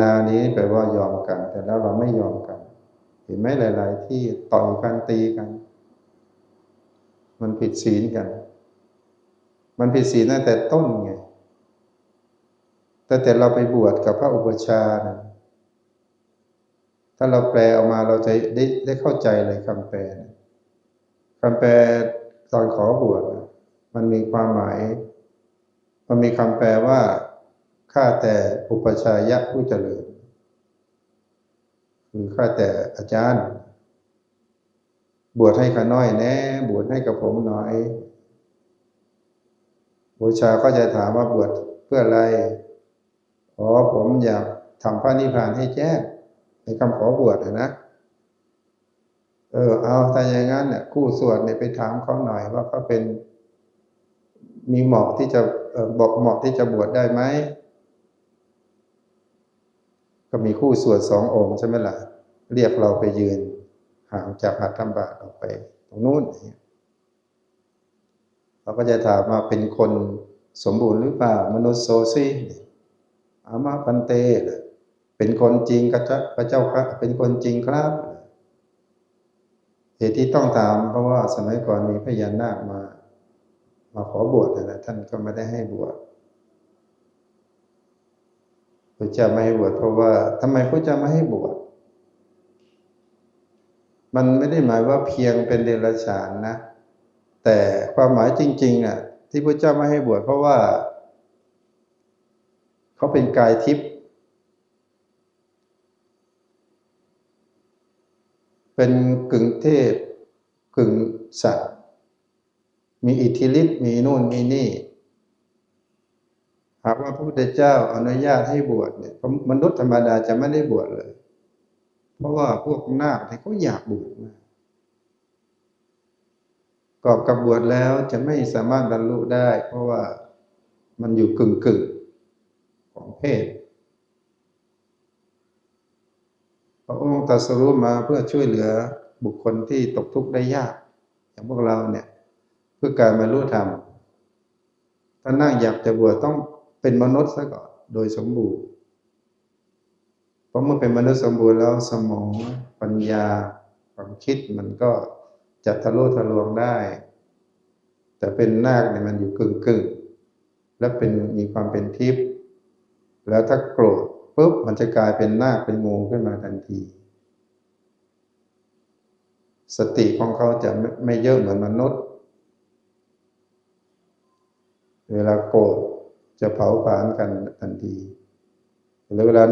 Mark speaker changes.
Speaker 1: นานี้แปลว่ายอมกัน แต่แล้วเราไม่ยอมกัน เห็นไหมหลาย ๆ ที่ต่อยกันตีกัน มันผิดศีลกัน มันผิดศีลตั้งแต่ต้นไงแต่แต่เราไปบวชกับพระอุปชานะถ้าเราแปลออกมาเราจะได้ได้เข้าใจเลยคำแปลคำแปลตอนขอบวชมันมีความหมาย มันมีคำแปลว่า ข้าแต่อุปชายะผู้เจริญ คือข้าแต่อาจารย์ บวชให้ข้าน้อยแน่บวชให้กับผมหน่อยบูชาก็จะถามว่าบวชเพื่ออะไรอ๋อผมอยากทำพระนิพพานให้แจ้งในคำขอบวชนะเออเอาถ้าอย่างนั้นเนี่ยคู่สวดเนี่ยไปถามเขาหน่อยว่าเขาเป็นมีเหมาะที่จะบอกเหมาะที่จะบวชได้ไหม ก็มีคู่สวดสององค์ใช่ไหมล่ะ เรียกเราไปยืนห่างจากหัตถบาทออกไป ตรงนู้นเราก็จะถามว่าเป็นคนสมบูรณ์หรือเปล่ามนุษย์โซซีอามาปันเตเป็นคนจริงกระพระเจ้าครับ เป็นคนจริงครับเหตุที่ต้องถามเพราะว่าสมัยก่อนมีพญานาคมา มาขอบวชนะท่านก็ไม่ได้ให้บวช พระเจ้าไม่ให้บวชเพราะว่าทำไมพระเจ้าไม่ให้บวชมันไม่ได้หมายว่าเพียงเป็นเดรัจฉานนะ แต่ความหมายจริงๆอะที่พระเจ้าไม่ให้บวชเพราะว่า เขาเป็นกายทิพย์เป็นกึ่งเทพกึ่งสัตว์ มีอิทธิฤทธิ์มีนู่นมีนี่ หากว่าพระพุทธเจ้าอนุญาตให้บวชเนี่ยมนุษย์ธรรมดาจะไม่ได้บวชเลย เพราะว่าพวกนาคเขาอยากบวชมากกอบกับบวชแล้วจะไม่สามารถบรรลุได้ เพราะว่ามันอยู่กึ่งกึ่งของเพศ พระองค์ตรัสรู้มาเพื่อช่วยเหลือบุคคลที่ตกทุกข์ได้ยาก อย่างพวกเราเนี่ย เพื่อการบรรลุธรรมถ้านั่งอยากจะบวชต้อง เป็นมนุษย์ซะก่อนโดยสมบูรณ์เพราะเมื่อเป็นมนุษย์สมบูรณ์แล้วสมองปัญญาความคิดมันก็จะทะลุทะลวงได้ แต่เป็นนาคเนี่ยมันอยู่กึ่งกึ่งและเป็นมีความเป็นทิพย์แล้วถ้าโกรธปุ๊บมันจะกลายเป็นนาคเป็นงูขึ้นมาทันที สติของเขาจะไม่เยอะเหมือนมนุษย์ เวลาโกรธ จะเผาผลาญกันทันทีหรือเวลา